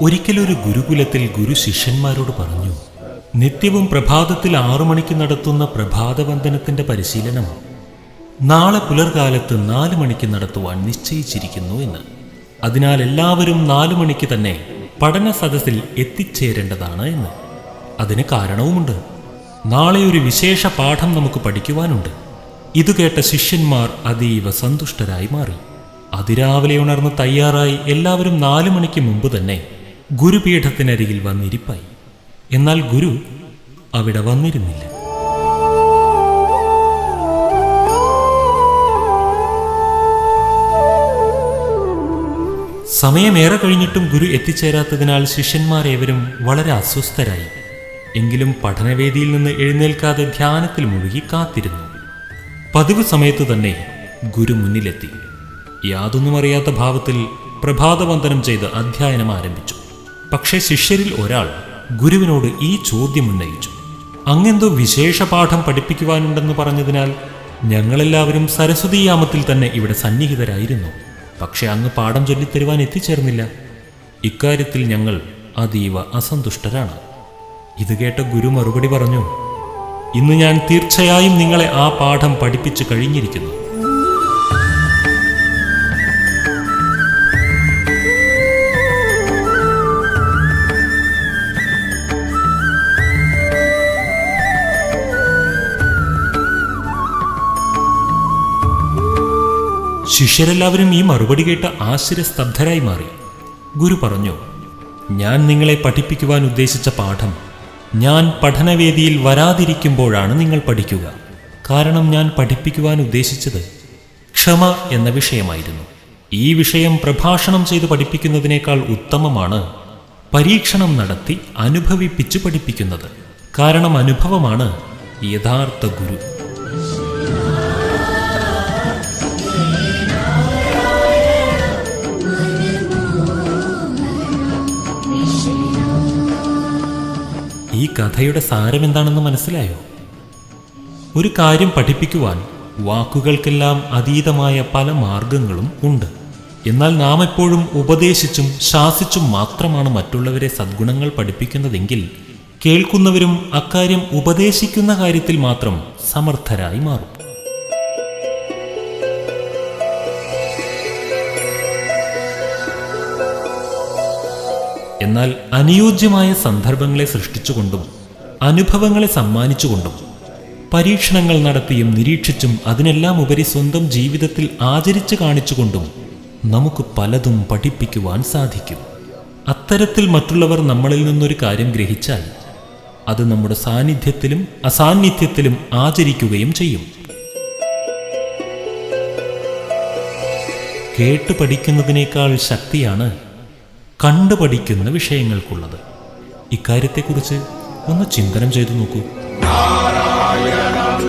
ഒരിക്കലൊരു ഗുരുകുലത്തിൽ ഗുരു ശിഷ്യന്മാരോട് പറഞ്ഞു നിത്യവും പ്രഭാതത്തിൽ ആറു മണിക്ക് നടത്തുന്ന പ്രഭാതവന്ദനത്തിന്റെ പരിശീലനം നാളെ പുലർകാലത്ത് നാല് മണിക്ക് നടത്തുവാൻ നിശ്ചയിച്ചിരിക്കുന്നു എന്ന്. അതിനാൽ എല്ലാവരും നാലു മണിക്ക് തന്നെ പഠന സദസ്സിൽ എത്തിച്ചേരേണ്ടതാണ് എന്ന്. അതിന് കാരണവുമുണ്ട്. നാളെ ഒരു വിശേഷ പാഠം നമുക്ക് പഠിക്കുവാനുണ്ട്. ഇത് കേട്ട ശിഷ്യന്മാർ അതീവ സന്തുഷ്ടരായി മാറി. അതിരാവിലെ ഉണർന്ന് തയ്യാറായി എല്ലാവരും നാലു മണിക്ക് മുമ്പ് തന്നെ ഗുരുപീഠത്തിനരികിൽ വന്നിരിപ്പായി. എന്നാൽ ഗുരു അവിടെ വന്നിരുന്നില്ല. സമയമേറെ കഴിഞ്ഞിട്ടും ഗുരു എത്തിച്ചേരാത്തതിനാൽ ശിഷ്യന്മാരേവരും വളരെ അസ്വസ്ഥരായി. എങ്കിലും പഠനവേദിയിൽ നിന്ന് എഴുന്നേൽക്കാതെ ധ്യാനത്തിൽ മുഴുകി കാത്തിരുന്നു. പതിവ് സമയത്ത് തന്നെ ഗുരു മുന്നിലെത്തി. യാതൊന്നും അറിയാത്ത ഭാവത്തിൽ പ്രഭാതവന്ദനം ചെയ്ത് അധ്യയനം ആരംഭിച്ചു. പക്ഷേ ശിഷ്യരിൽ ഒരാൾ ഗുരുവിനോട് ഈ ചോദ്യം ഉന്നയിച്ചു. അങ്ങെന്തോ വിശേഷ പാഠം പഠിപ്പിക്കുവാനുണ്ടെന്ന് പറഞ്ഞതിനാൽ ഞങ്ങളെല്ലാവരും സരസ്വതീയാമത്തിൽ തന്നെ ഇവിടെ സന്നിഹിതരായിരുന്നു. പക്ഷേ അങ്ങ് പാഠം ചൊല്ലിത്തരുവാൻ എത്തിച്ചേർന്നില്ല. ഇക്കാര്യത്തിൽ ഞങ്ങൾ അതീവ അസന്തുഷ്ടരാണ്. ഇത് കേട്ട ഗുരു മറുപടി പറഞ്ഞു ഇന്ന് ഞാൻ തീർച്ചയായും നിങ്ങളെ ആ പാഠം പഠിപ്പിച്ചു കഴിഞ്ഞിരിക്കുന്നു. ശിഷ്യരെല്ലാവരും ഈ മറുപടി കേട്ട് ആശ്ചര്യസ്തബ്ധരായി മാറി. ഗുരു പറഞ്ഞു ഞാൻ നിങ്ങളെ പഠിപ്പിക്കുവാൻ ഉദ്ദേശിച്ച പാഠം ഞാൻ പഠനവേദിയിൽ വരാതിരിക്കുമ്പോഴാണ് നിങ്ങൾ പഠിക്കുക. കാരണം ഞാൻ പഠിപ്പിക്കുവാൻ ഉദ്ദേശിച്ചത് ക്ഷമ എന്ന വിഷയമായിരുന്നു. ഈ വിഷയം പ്രഭാഷണം ചെയ്ത് പഠിപ്പിക്കുന്നതിനേക്കാൾ ഉത്തമമാണ് പരീക്ഷണം നടത്തി അനുഭവിപ്പിച്ച് പഠിപ്പിക്കുന്നത്. കാരണം അനുഭവമാണ് യഥാർത്ഥ ഗുരു. ഈ കഥയുടെ സാരമെന്താണെന്ന് മനസ്സിലായോ? ഒരു കാര്യം പഠിപ്പിക്കുവാൻ വാക്കുകൾക്കെല്ലാം അതീതമായ പല മാർഗങ്ങളും ഉണ്ട്. എന്നാൽ നാം എപ്പോഴും ഉപദേശിച്ചും ശാസിച്ചും മാത്രമാണ് മറ്റുള്ളവരെ സദ്ഗുണങ്ങൾ പഠിപ്പിക്കുന്നതെങ്കിൽ കേൾക്കുന്നവരും അക്കാര്യം ഉപദേശിക്കുന്ന കാര്യത്തിൽ മാത്രം സമർത്ഥരായി മാറും. എന്നാൽ അനുയോജ്യമായ സന്ദർഭങ്ങളെ സൃഷ്ടിച്ചുകൊണ്ടും അനുഭവങ്ങളെ സമ്മാനിച്ചുകൊണ്ടും പരീക്ഷണങ്ങൾ നടത്തിയും നിരീക്ഷിച്ചും അതിനെല്ലാം ഉപരി സ്വന്തം ജീവിതത്തിൽ ആചരിച്ചു കാണിച്ചുകൊണ്ടും നമുക്ക് പലതും പഠിപ്പിക്കുവാൻ സാധിക്കും. അത്തരത്തിൽ മറ്റുള്ളവർ നമ്മളിൽ നിന്നൊരു കാര്യം ഗ്രഹിച്ചാൽ അത് നമ്മുടെ സാന്നിധ്യത്തിലും അസാന്നിധ്യത്തിലും ആചരിക്കുകയും ചെയ്യും. കേട്ട് പഠിക്കുന്നതിനേക്കാൾ ശക്തിയാണ് കണ്ടുപഠിക്കുന്ന വിഷയങ്ങൾക്കുള്ളത്. ഇക്കാര്യത്തെക്കുറിച്ച് ഒന്ന് ചിന്തനം ചെയ്തു നോക്കൂ. നാരായണം